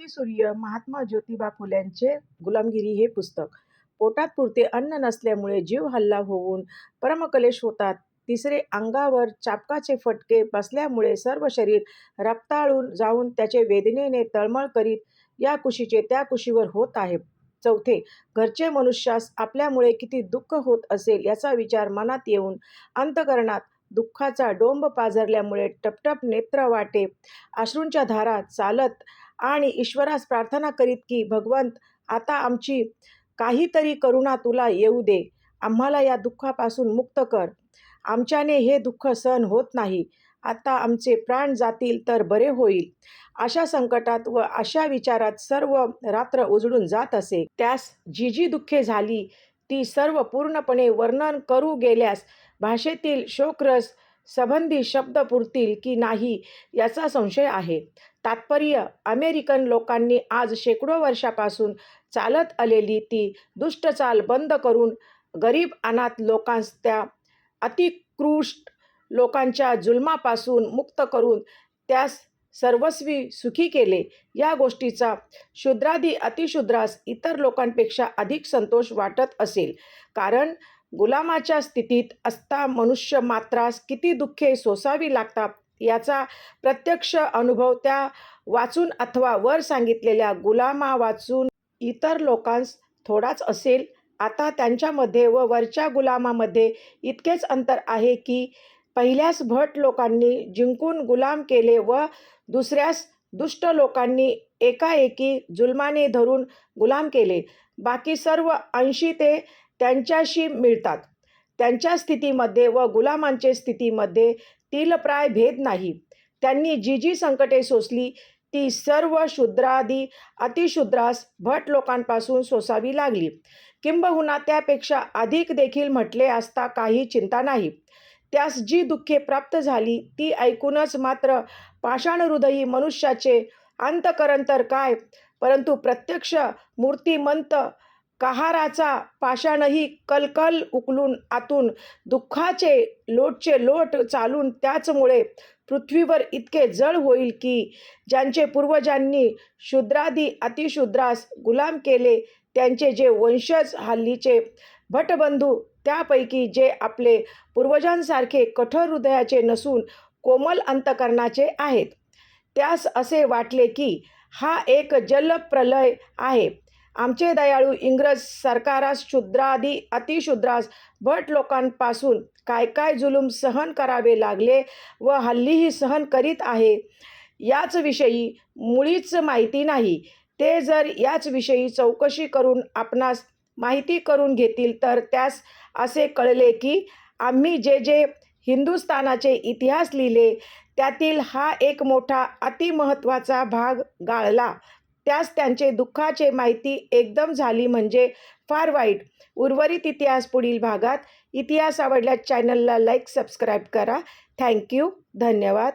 क्रांतीसूर्य महात्मा ज्योतिबा फुल्यांचे गुलामगिरी हे पुस्तक. पोटात पुरते अन्न नसल्यामुळे जीव हल्ला होऊन परमकलेश होतात. तिसरे अंगावर चापकाचे फटके बसल्यामुळे सर्व शरीर रक्ताळून जाऊन त्याचे वेदनेने तळमळ करीत या कुशीचे त्या कुशीवर होत आहे. चौथे घरचे मनुष्यास आपल्यामुळे किती दुःख होत असेल याचा विचार मनात येऊन अंतकरणात दुःखाचा डोंब पाझरल्यामुळे टपटप नेत्र वाटे अश्रूंच्या धारा चालत आणि ईश्वरास प्रार्थना करीत की भगवंत आता आमची काहीतरी करुणा तुला येऊ दे. आम्हाला या दुःखापासून मुक्त कर. आमच्याने हे दुःख सहन होत नाही. आता आमचे प्राण जातील तर बरे होईल. अशा संकटात व अशा विचारात सर्व रात्र उजळून जात असे. त्यास जी जी दुःखे झाली ती सर्व पूर्णपणे वर्णन करू गेल्यास भाषेतील शोकरस संबंधी शब्द पुरतील की नाही याचा संशय आहे. तात्पर्य अमेरिकन लोकांनी आज शेकडो वर्षापासून चालत आलेली ती दुष्टचाल बंद करून गरीब अनाथ लोकांस त्या अतिकृष्ट लोकांच्या जुलमापासून मुक्त करून त्यास सर्वस्वी सुखी केले. या गोष्टीचा शूद्रादी अतिशूद्रास इतर लोकांपेक्षा अधिक संतोष वाटत असेल. कारण गुलामाच्या स्थितीत असता मनुष्य मात्रास किती दुःखे सोसावी लागतात? याचा प्रत्यक्ष अनुभव त्या वाचून अथवा वर सांगितलेल्या गुलामा वाचून इतर लोकांस थोडाच असेल. आता त्यांच्यामध्ये व वरच्या गुलामामध्ये इतकेच अंतर आहे की पहिल्यास भट लोकांनी जिंकून गुलाम केले व दुसऱ्यास दुष्ट लोकांनी एकाएकी जुलमाने धरून गुलाम केले. बाकी सर्व अंशी ते त्यांच्याशी मिळतात. त्यांच्या स्थितीमध्ये व गुलामांचे स्थितीमध्ये तिलप्राय भेद नाही. त्यांनी जी जी संकटे सोसली ती सर्व शूद्रादी अतिशूद्रास भट लोकांपासून सोसावी लागली. किंबहुना त्यापेक्षा अधिक देखील म्हटले असता काही चिंता नाही. त्यास जी दुःखे प्राप्त झाली ती ऐकूनच मात्र पाषाणहृदयी मनुष्याचे अंतकरण तर काय परंतु प्रत्यक्ष मूर्तिमंत कहाराचा पाषाणही कलकल उकलून आतून दुःखाचे लोटचे लोट चालून त्याचमुळे पृथ्वीवर इतके जळ होईल की ज्यांचे पूर्वजांनी शूद्रादी अतिशूद्रास गुलाम केले त्यांचे जे वंशज हल्लीचे भटबंधू त्यापैकी जे आपले पूर्वजांसारखे कठोर हृदयाचे नसून कोमल अंतकरणाचे आहेत. त्यास असे वाटले की हा एक जलप्रलय आहे. आमचे दयाळू इंग्रज सरकारास शूद्रादी अतिशूद्रास भट लोकांपासून काय काय जुलूम सहन करावे लागले व हल्लीही सहन करीत आहे याच विषयी मुळीच माहिती नाही. ते जर याच विषयी चौकशी करून आपणास माहिती करून घेतील तर त्यास असे कळले की आम्ही जे जे हिंदुस्थानाचे इतिहास लिहिले त्यातील हा एक मोठा अतिमहत्त्वाचा भाग गाळला. त्यास त्यांचे दुःखाचे माहिती एकदम झाली म्हणजे फार वाईट. उर्वरित इतिहास पुढील भागात. इतिहास आवडल्यास चॅनलला लाईक सबस्क्राईब करा. थँक्यू धन्यवाद.